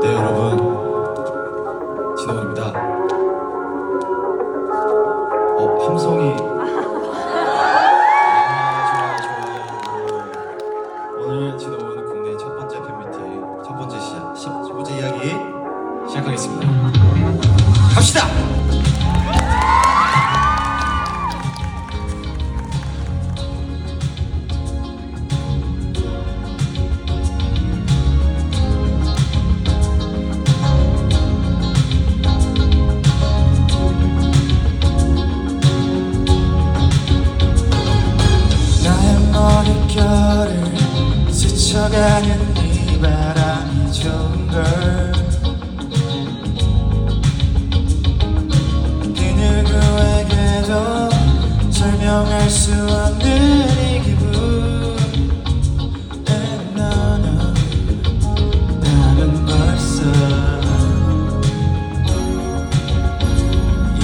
네 여러분 진호입니다. 어 함성이 아 좋아요 좋아요. 오늘 진호는 국내 첫 번째 팬미팅 첫 번째 시작 첫 번째 이야기 시작하겠습니다. 갑시다. 스쳐가는 이 바람이 좋은 걸. 그 누구에게도 설명할 수 없는 이 기분 no, 나는 벌써. 이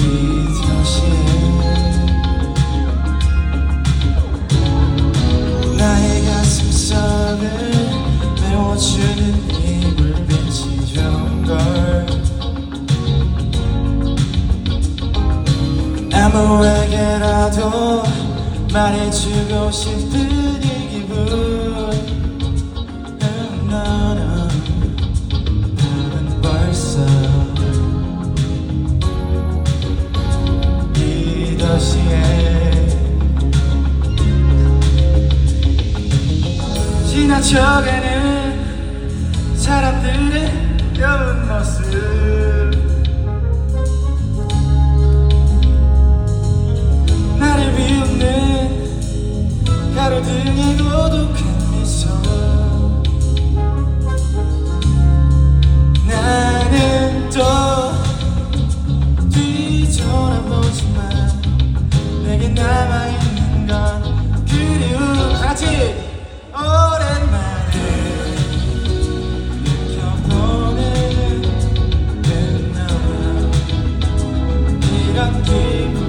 도시에 나의 가슴 속을 메워주는 이 불빛이 좋은 걸. 아무에게라도 말해주고 싶은 이 기분. 음, 너는 나는 벌써 이 도시에 지나쳐가는 사람들의 여운 모습. 나를 비웃는 가로등의 고독한 미소. 나는 또 뒤돌아보지만 내게 남아있는 건 그리움. 다 같이 King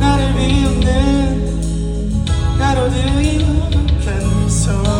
나를 비웃는 가로등이 흐르면서